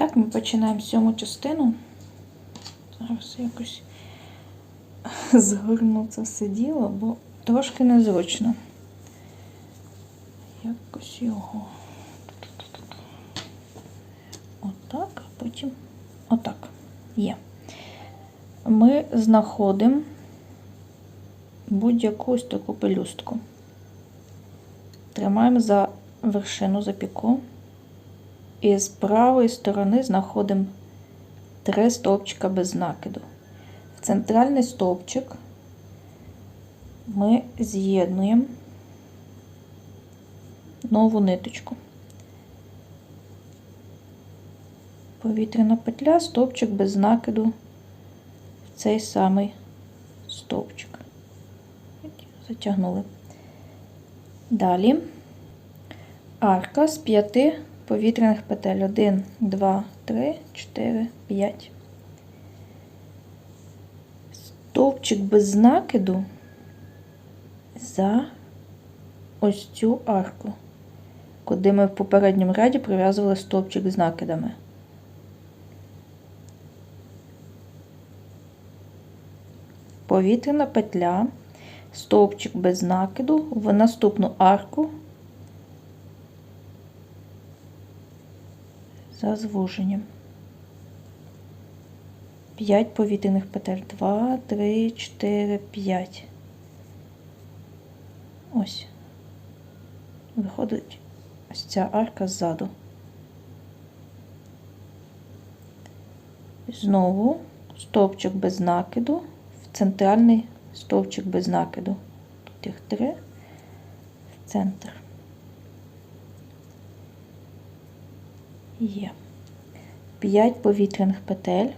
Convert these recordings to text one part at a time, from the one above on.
Так, ми починаємо сьому частину. Зараз якось згорну це все діло, бо трошки незручно. Якось його. Отак, а потім отак. Є. Ми знаходимо будь-яку таку пелюстку. Тримаємо за вершину за піку. І з правої сторони знаходимо три стовпчика без накиду. В центральний стовпчик ми з'єднуємо нову ниточку. Повітряна петля, стовпчик без накиду в цей самий стовпчик. Затягнули. Далі арка з п'яти повітряних петель. 1, 2, 3, 4, 5. Стовпчик без накиду за ось цю арку, куди ми в попередньому ряді прив'язували стовпчик з накидами. Повітряна петля, стовпчик без накиду в наступну арку за звуженням. 5 повітряних петель. 2, 3, 4, 5. Ось. Виходить ось ця арка ззаду. Знову стовпчик без накиду, в центральний стовпчик без накиду. Тут їх три, в центр. Є. 5 повітряних петель.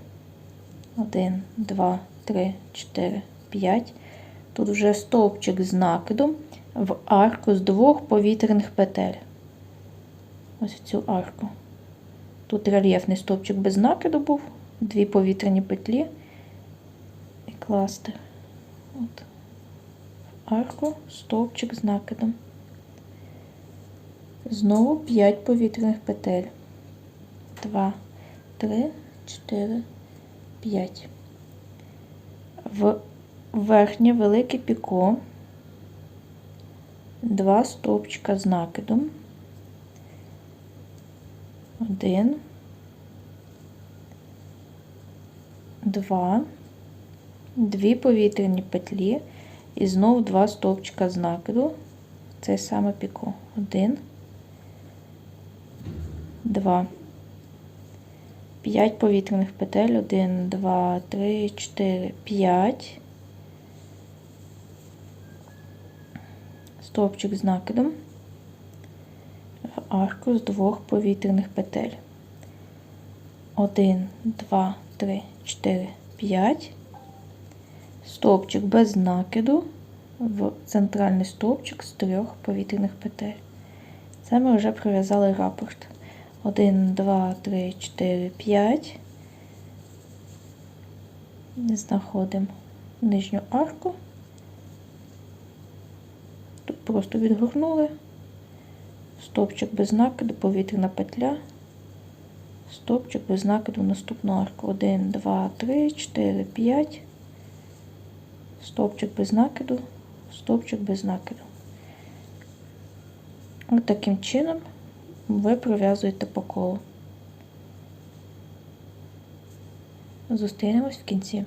1, 2, 3, 4, 5. Тут вже стовпчик з накидом в арку з двох повітряних петель. Ось цю арку. Тут рельєфний стовпчик без накиду був, дві повітряні петлі і кластер. От. В арку стовпчик з накидом. Знову 5 повітряних петель. 2, 3, 4, 5. В верхнє велике піко. Два стовпчика з накидом. Один. Два. Дві повітряні петлі. І знову два стовпчика з накиду. Це саме піко. Один. Два. 5 повітряних петель, 1, 2, 3, 4, 5. Стовпчик з накидом в арку з двох повітряних петель. 1, 2, 3, 4, 5. Стовпчик без накиду в центральний стовпчик з трьох повітряних петель. Це ми вже прив'язали рапорт. 1, 2, 3, 4, 5. Знаходимо нижню арку. Тут просто відгорнули. Стовпчик без накиду, повітряна петля. Стовпчик без накиду в наступну арку. 1, 2, 3, 4, 5. Стовпчик без накиду, стовпчик без накиду. Ось таким чином ви пров'язуєте по колу. Зустрінемось в кінці.